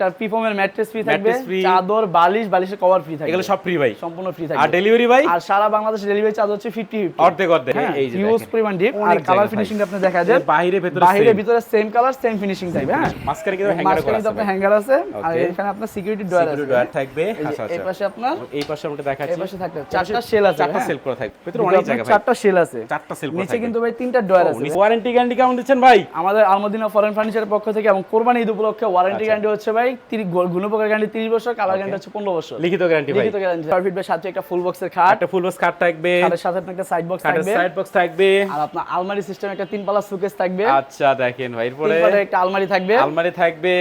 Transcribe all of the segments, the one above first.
তার পিফমের mattress free থাকবে চাদর বালিশ বালিশের কভার ফ্রি থাকবে। এগুলো সব ফ্রি ভাই। সম্পূর্ণ ফ্রি আর ডেলিভারি ভাই? আর সারা বাংলাদেশে ডেলিভারি চার্জ হচ্ছে 50 অর্ধেক অর্ধেক। এই যে হিউজ পরিমাণ ডিপ আর কালার ফিনিশিং আপনি দেখা যায় বাইরে ভেতরে বাইরে ভিতরে সেম কালার সেম ফিনিশিং থাকবে হ্যাঁ? মাঝখানে কিন্তু হ্যাঙ্গার করা আছে আপনার হ্যাঙ্গার আছে আর এখানে আপনার সিকিউরিটি আছে। থাকবে। আচ্ছা এই আচ্ছা পাশে আপনার এই পাশে আমরা এই পাশে থাকবে। চারটা সেল আছে চারটা হ্যাঁ। সেল করা থাকবে। ভিতরে ভিতরে অনেক জায়গা ভাই। চারটা সেল আছে। চারটা সেল করা নিচে কিন্তু ভাই তিনটা আছে। ওয়ারেন্টি গ্যারান্টি কেমন দিচ্ছেন ভাই? আমাদের আলমদিনা ফরেন ফার্নিচারের পক্ষ থেকে এবং কোরবানি ঈদ উপলক্ষে ওয়ারেন্টি আচ্ছা। গ্যারান্টি হচ্ছে ভাই গুণপকার গ্যারান্টি 30 বছর কালার গ্যারান্টি হচ্ছে 15 বছর। লিখিত গ্যারান্টি লিখিত গ্যারান্টি চার ফিট বাই সাথে একটা ফুল বক্সের খাট। একটা ফুল বক্স কার্ড থাকবে। খাটের সাথে একটা সাইড বক্স থাকবে। সাইড বক্স থাকবে। আর আপনার আলমারি সিস্টেম একটা তিন পাল্লা সুকেস থাকবে। আচ্ছা দেখেন ভাই এরপরে এরপরে একটা আলমারি থাকবে। আলমারি থাকবে।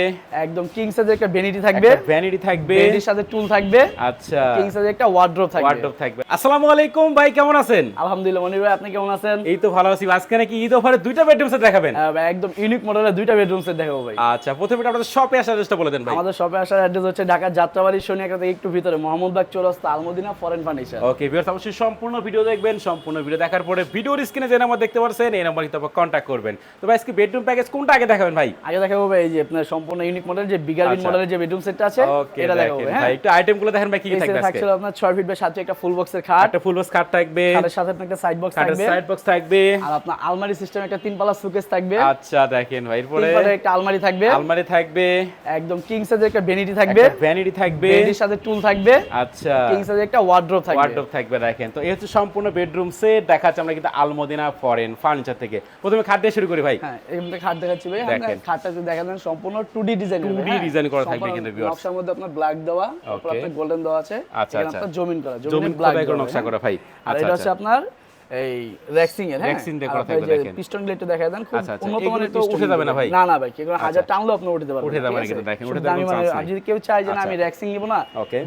একদম কিং সাইজের একটা বেনিটি থাকবে। ভ্যানিটি থাকবে। বেনিটির সাথে টুল থাকবে। আচ্ছা। কিং সাইজের একটা ওয়ার্ড্রপ থাকবে। ওয়ার্ডরোব থাকবে। আসসালামু আলাইকুম ভাই কেমন আছেন? আলহামদুলিল্লাহ মনির ভাই আপনি কেমন আছেন? এই তো ভালো আছি। আজকে নাকি ঈদ অফারে দুইটা বেডরুম সেট দেখাবেন। একদম ইউনিক মডেলের দুইটা বেডরুম সেট দেখাবো ভাই। আচ্ছা প্রথমে আপনাদের শপে আসার চেষ্টা বলে দেন ভাই। আমাদের শপে আসার অ্যাড্রেস হচ্ছে ঢাকা যাত্রাবাড়ি শনি একটা থেকে একটু ভিতরে। মোহাম্মদবাগ চৌরাস্তা Almadina foreign furniture okay viewers অবশ্যই সম্পূর্ণ ভিডিও দেখবেন সম্পূর্ণ ভিডিও দেখার পরে ভিডিওর স্ক্রিনে যে নাম্বার দেখতে পাচ্ছেন এই নাম্বার কিন্তু কন্ট্যাক্ট করবেন। তো ভাই আজকে বেডরুম প্যাকেজ কোনটা আগে দেখাবেন ভাই? আগে দেখাবো ভাই এই যে আপনার সম্পূর্ণ ইউনিক মডেল যে বিগার বিন। মডেলের যে বেডরুম সেটটা আছে এটা দেখাবো হ্যাঁ ভাই একটু আইটেমগুলো দেখেন ভাই কি কি থাকবে আজকে? আপনার 6 ফিট বাই সাথে একটা ফুল বক্সের খাট। একটা ফুল বক্স কার্ড থাকবে। খাটের সাথে একটা সাইড বক্স থাকবে। সাইড বক্স থাকবে। আর আপনার আলমারি সিস্টেম একটা তিন পাল্লা সুকেস থাকবে। আচ্ছা দেখেন ভাই এরপরে একটা আলমারি থাকবে। আলমারি থাকবে। একদম কিং সাইজের একটা বেনিটি থাকবে ভ্যানিটি থাকবে। বেনিটির সাথে টুল থাকবে আচ্ছা। কিং সাইজের একটা ওয়ার্ড্রপ থাকবে। ওয়ার্ডরোব থাকবে দেখেন। তো এই হচ্ছে সম্পূর্ণ বেডরুম সেট দেখাচ্ছে আমরা কিন্তু আলমদিনা ফরেন ফার্নিচার থেকে। প্রথমে খাট দিয়ে শুরু করি ভাই। হ্যাঁ এই খাট দেখাচ্ছি ভাই। দেখেন। খাটটা যদি দেখা দেন সম্পূর্ণ 2D ডিজাইন 2D design করা থাকবে কিন্তু viewers। নকশার মধ্যে আপনার ব্ল্যাক দেওয়া আপনার গোল্ডেন দেওয়া আছে। আচ্ছা, আচ্ছা। জমিন করা জমিন ব্ল্যাক করে নকশা করা ভাই? আচ্ছা এটা হচ্ছে আচ্ছা আপনার এই রেক্সিং এর হ্যাঁ দিয়ে করা থাকবে দেখেন। পিস্টন গ্লেটটা দেখা দেন খুব আচ্ছা, আচ্ছা। উন্নত মানের তো উঠে যাবে না ভাই? না না ভাই কেউ হাজার টানলেও আপনি উঠতে পারবেন উঠে যাবে না কিন্তু দেখেন, উঠে chance আর নেই। যদি কেউ চায় যে না আচ্ছা। আমি রেক্সিং নিব না.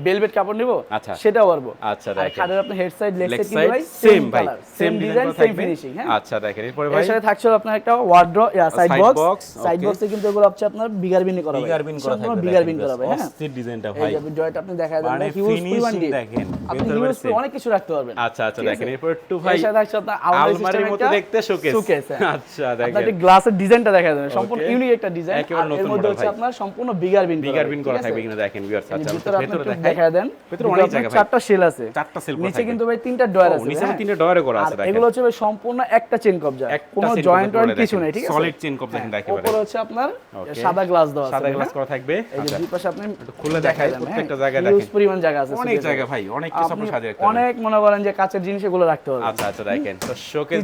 বেলভেট কাপড় নিব আচ্ছা। সেটাও পারব আচ্ছা, আর দেখেন। খাটের আপনার হেড সাইড লেগ সাইড ভাই সেম ভাই সেম ডিজাইন সেম ফিনিশিং হ্যাঁ আচ্ছা দেখেন এরপরে ভাই এর সাথে থাকছিল আপনার একটা ওয়ার্ড্রো সাইড বক্স সাইড বক্সে কিন্তু এগুলো হচ্ছে আপনার বিগার বিন করা বিগার বিন করা থাকবে বিগার বিন করা হবে হ্যাঁ অস্থির ডিজাইনটা ভাই যে জয়টা আপনি দেখা দেন মানে হিউজ পরিমাণ দেখেন, আপনি ভেতরে অনেক কিছু রাখতে পারবেন আচ্ছা আচ্ছা দেখেন এরপর একটু ভাই আলমারির মতো দেখতে শোকেস শোকেস আচ্ছা দেখেন। গ্লাসের ডিজাইনটা দেখা যাবে সম্পূর্ণ ইউনিক একটা ডিজাইন আর এর মধ্যে হচ্ছে আপনার সম্পূর্ণ বিগার বিন বিগার বিন করা থাকবে কিন্তু দেখেন ভিউয়ার্স আচ্ছা ভিতরে দেখা দেন। ভিতরে অনেক জায়গা চারটা সেল আছে। চারটা সেল নিচে কিন্তু ভাই তিনটা ডয়ার আছে নিচে হ্যাঁ? তিনটে ডয়ারে করা আছে দেখেন। এগুলো হচ্ছে সম্পূর্ণ একটা চেন কবজা কোনো জয়েন্ট কিছু। নেই ঠিক আছে? Solid chain কবজা কিন্তু একেবারে। উপরে হচ্ছে আপনার সাদা গ্লাস দেওয়া আছে সাদা গ্লাস হ্যাঁ? করা থাকবে। এই যে আচ্ছা। দুই পাশে আপনি খুলে দেখাই প্রত্যেকটা হ্যাঁ? জায়গায় দেখেন। পরিমাণ জায়গা আছে অনেক জায়গা ভাই অনেক কিছু আপনি সাজিয়ে রাখতে অনেক মনে করেন যে কাছের জিনিস এগুলো রাখতে হবে আচ্ছা আচ্ছা তো শোকেস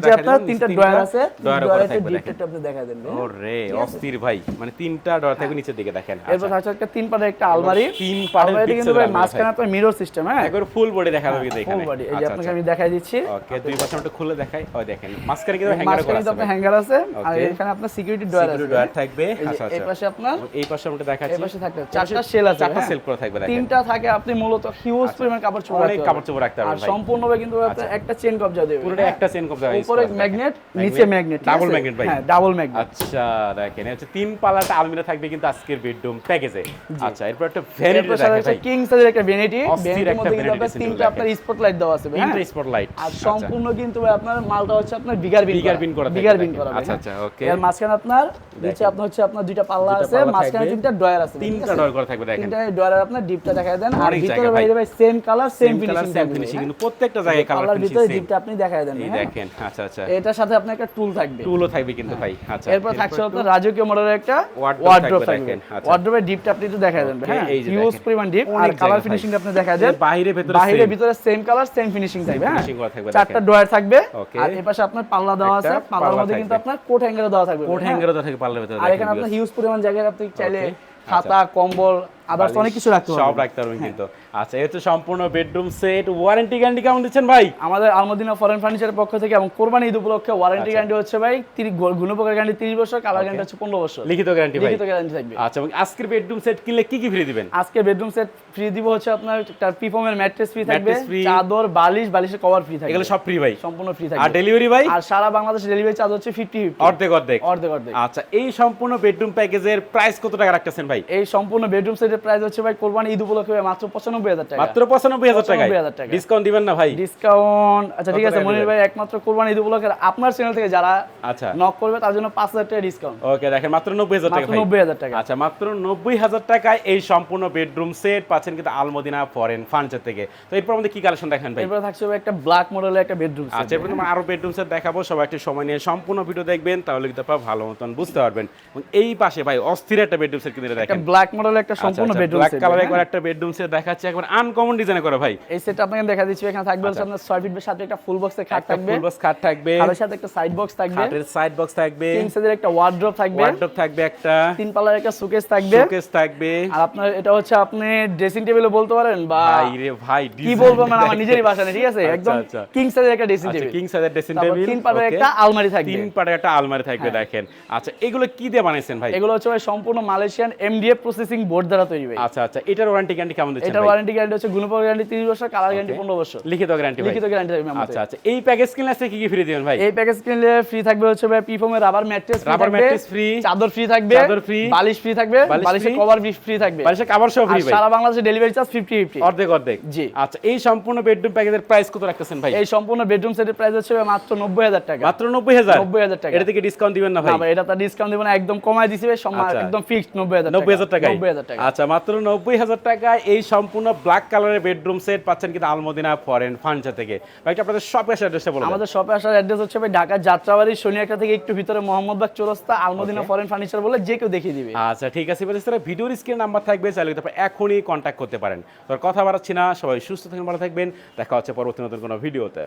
তিনটা ড্রয়ার আছে ড্রয়ারে থাকবে দেখেন। ডিপটা আপনি দেখা দেন হ্যাঁ? ওরে অস্থির ভাই মানে তিনটা ডয়ার থাকবে নিচের দিকে দেখেন। এরপর থাকছে একটা তিন পাটের একটা আলমারি। তিন পাটের কিন্তু ভাই মাঝখানে আপনার মিরর সিস্টেম হ্যাঁ? একবার ফুল বডি দেখা যাবে কিন্তু ফুল বডি এই যে আচ্ছা আপনাকে আচ্ছা। আমি দেখাই দিচ্ছি। ওকে দুই পাশে খুলে দেখাই। ওই দেখেন মাঝখানে কিন্তু হ্যাঙ্গার করা আছে আপনার হ্যাঙ্গার আছে আর এখানে আপনার সিকিউরিটি ডোর আছে। ডয়ার থাকবে। আচ্ছা এই আচ্ছা পাশে আপনার এই পাশে আমরা এই পাশে থাকবে চারটা সেল আছে চারটা হ্যাঁ? সেল করা থাকবে দেখেন। তিনটা থাকে আপনি মূলত হিউজ পরিমাণ কাপড় চোপড় রাখতে কাপড় চোপড় রাখতে আর পারবেন ভাই। সম্পূর্ণভাবে কিন্তু একটা চেন কবজা দেবে পুরোটা একটা চেন কবজা উপরে ম্যাগনেট নিচে ম্যাগনেট ডাবল ম্যাগনেট ভাই। হ্যাঁ ডাবল ম্যাগনেট আচ্ছা দেখেন হচ্ছে তিন আলমিরা থাকবে কিন্তু আজকের বেডরুম প্যাকেজে আচ্ছা এরপর একটা ভ্যানিটি ভাই। কিং সাইজের একটা ভ্যানিটি ভ্যানিটির মধ্যে কিন্তু আপনার তিনটা আপনার স্পটলাইট দেওয়া আছে হ্যাঁ তিনটা স্পটলাইট আর সম্পূর্ণ কিন্তু ভাই আপনার মালটা হচ্ছে আপনার বিগার বিন বিগার বিন করা। বিগার বিন করা আচ্ছা হ্যাঁ। আচ্ছা ওকে। এর মাঝখানে আপনার নিচে আপনার হচ্ছে আপনার দুইটা পাল্লা আছে মাঝখানে। তিনটা ডয়ার আছে তিনটা? ডর করা থাকবে দেখেন। তিনটা ডয়ারের আপনার ডিপটা দেখায় দেন আর ভিতরে ভাই। বাইরে ভাই সেম কালার সেম ফিনিশিং কিন্তু প্রত্যেকটা জায়গায় কালার ভিতরে ডিপটা আপনি দেখায় দেন হ্যাঁ? দেখেন আচ্ছা আচ্ছা। এটার সাথে আপনার একটা টুল থাকবে। টুলও থাকবে কিন্তু ভাই আচ্ছা। এরপর থাকছে আপনার রাজকীয় মডেলের একটা ওয়ার্ড্রপ থাকবে থাকবে। দেখেন, আচ্ছা। ডিপটা আপনি একটু দেখায় দেন হ্যাঁ? দেখেন। পরিমাণ ডিপ আর কালার জায়গা ফিনিশিং আপনি দেখায় দেন। বাইরে ভেতরে বাইরে ভিতরে সেম কালার সেম ফিনিশিং থাকবে হ্যাঁ? থাকবে চারটা। ডয়ার থাকবে. আর এপাশে আপনার পাল্লা দেওয়া আছে। পাল্লার মধ্যে কিন্তু আপনার কোট হ্যাঙ্গার দেওয়া থাকবে কোট হ্যাঁ? হ্যাঙ্গারও তো থাকে পাল্লার ভেতরে আর এখানে আপনার। হিউজ পরিমাণ জায়গায় আপনি চাইলে খাতা কম্বল বালিশ, অনেক কিছু রাখতে সব রাখতে পারবেন কিন্তু। আচ্ছা সম্পূর্ণ বেডরুম সেট ওয়ারেন্টি গ্যারান্টি কেমন দিচ্ছেন ভাই? আমাদের আলমদিনা ফরেন ফার্নিচারের পক্ষ থেকে এবং কোরবানি ঈদ উপলক্ষে ওয়ারেন্টি আচ্ছা। গ্যারান্টি হচ্ছে ভাই গুণপকার গ্যারান্টি 30 বছর কালার গ্যারান্টি হচ্ছে 15 বছর। লিখিত গ্যারান্টি ভাই। লিখিত গ্যারান্টি থাকবে। আচ্ছা এবং আজকের বেডরুম সেট কিনলে কি কি ফ্রি দিবেন? আজকে বেডরুম সেট ফ্রি দিব হচ্ছে আপনার একটা পিফমের ম্যাট্রেস ফ্রি থাকবে। চাদর বালিশ বালিশের কভার ফ্রি থাকবে। এগুলো সব ফ্রি ভাই। সম্পূর্ণ ফ্রি আর ডেলিভারি ভাই? আর সারা বাংলাদেশে ডেলিভারি চার্জ হচ্ছে 50 অর্ধেক অর্ধেক। অর্ধেক অর্ধেক। আচ্ছা এই সম্পূর্ণ বেডরুম প্যাকেজের প্রাইস কত টাকা রাখতেছেন ভাই? এই সম্পূর্ণ বেডরুম সেটের সেটের প্রাইস হচ্ছে ভাই কোরবানি ঈদ উপলক্ষে মাত্র পঁচানব্বই হাজার টাকা। মাত্র পঁচানব্বই হাজার 95,000 টাকা। ডিসকাউন্ট দিবেন না ভাই? ডিসকাউন্ট আচ্ছা ঠিক আছে মনির ভাই একমাত্র কোরবানি ঈদ উপলক্ষে আপনার চ্যানেল থেকে যারা আচ্ছা। নক করবে তার জন্য পাঁচ হাজার টাকা ডিসকাউন্ট ওকে দেখেন মাত্র নব্বই হাজার টাকা মাত্র ভাই। নব্বই হাজার টাকা। আচ্ছা মাত্র নব্বই হাজার টাকায় এই সম্পূর্ণ বেডরুম সেট পাচ্ছেন কিন্তু আলমদিনা ফরেন ফার্নিচার থেকে। তো এরপর আমাদের কি কালেকশন দেখেন ভাই? এরপরে থাকছে ভাই একটা ব্ল্যাক মডেলের একটা বেডরুম আচ্ছা এরপর তোমার আরও বেডরুম সেট দেখাবো সবাই একটু সময় নিয়ে সম্পূর্ণ ভিডিও দেখবেন তাহলে কিন্তু আপনারা ভালো মতন বুঝতে পারবেন। এই পাশে ভাই অস্থির একটা বেডরুম সেট কিন্তু দেখেন। ব্ল্যাক মডেলের একটা সম্পূর্ণ বেডরুম কালার একবার একটা বেডরুম সেট দেখাচ্ছে একবার আনকমন ডিজাইন করা ভাই। এই সেটটা আপনাকে দেখা দিচ্ছি এখানে থাকবে হচ্ছে আপনার ছয় ফিটের সাথে একটা ফুল বক্সের খাট থাকবে। ফুল বক্স খাট থাকবে। খাটের সাথে একটা সাইড বক্স থাকবে। খাটের সাইড বক্স থাকবে। কিং সাইজের একটা ওয়ার্ড্রপ থাকবে। ওয়ার্ডরোব থাকবে একটা। তিন পাল্লার একটা সুকেস থাকবে। শোকেস থাকবে। আর আপনার এটা হচ্ছে আপনি ড্রেসিং টেবিলে বলতে পারেন বা ভাই রে ভাই কি বলব মানে আমার নিজেরই ভাষা নেই ঠিক আছে? আচ্ছা, একদম আচ্ছা। কিং সাইজের একটা ড্রেসিং আচ্ছা টেবিল কিং সাইজের ড্রেসিং টেবিল তিন পাল্লার একটা আলমারি থাকবে। তিন পাটের একটা আলমারি থাকবে দেখেন। আচ্ছা এগুলো কি দিয়ে বানাইছেন ভাই? এগুলো হচ্ছে সম্পূর্ণ মালয়েশিয়ান এমডিএফ প্রসেসিং বোর্ড দ্বারা তৈরি ভাই। আচ্ছা আচ্ছা এটার ওয়ারেন্টি গ্যারান্টি কেমন দিচ্ছেন এটার ওয়ারেন্টি গ্যারান্টি হচ্ছে গুণপর গ্যারান্টি 30 বছর কালার গ্যারান্টি 15 বছর। লিখিত গ্যারান্টি লিখিত গ্যারান্টি থাকবে আচ্ছা আচ্ছা এই প্যাকেজ কিনলে কি কি ফ্রি দিবেন ভাই? এই প্যাকেজ কিনলে ফ্রি থাকবে হচ্ছে ভাই পিফোমের rubber mattress rubber mattress free চাদর ফ্রি থাকবে চাদর free, বালিশ ফ্রি থাকবে বালিশের কভার ফ্রি থাকবে। বালিশের কাভার সহ ফ্রি ভাই। সারা বাংলাদেশে ডেলিভারি চার্জ 50 50 অর্ধেক অর্ধেক। জি। আচ্ছা এই সম্পূর্ণ বেডরুম প্যাকেজের প্রাইস কত রাখতেছেন ভাই? এই সম্পূর্ণ বেডরুম সেটের প্রাইস হচ্ছে মাত্র 90000 টাকা। মাত্র নব্বই হাজার? 90,000 টাকা। এটা থেকে ডিসকাউন্ট দিবেন না ভাই? না ভাই এটা তো ডিসকাউন্ট দিব না একদম কমায় দিছি ভাই আচ্ছা। একদম ফিক্সড 90000 টাকা নব্বই হাজার টাকা। 90000 টাকা। আচ্ছা মাত্র নব্বই হাজার টাকায় এই সম্পূর্ণ ব্ল্যাক কালারের বেডরুম সেট পাচ্ছেন কিন্তু আলমদিনা ফরেন ফার্নিচার থেকে। ভাই এটা শপে শপের অ্যাড্রেসটা বলুন আমাদের শপে আসার অ্যাড্রেস হচ্ছে ভাই ঢাকা যাত্রাবাড়ি শনিয়াকা থেকে একটু ভিতরে মোহাম্মদবাগ চৌরাস্তা আলমদিনা ফরেন ফার্নিচার বলে যে কেউ দেখিয়ে দিবে। আচ্ছা ঠিক আছে বলে স্যার ভিডিওর স্ক্রিন নাম্বার থাকবে চাইলে কিন্তু এখনই কন্ট্যাক্ট করতে পারেন। তো কথা বাড়াচ্ছি না সবাই সুস্থ থাকবেন ভালো থাকবেন। দেখা হচ্ছে পরবর্তী নতুন কোনো ভিডিওতে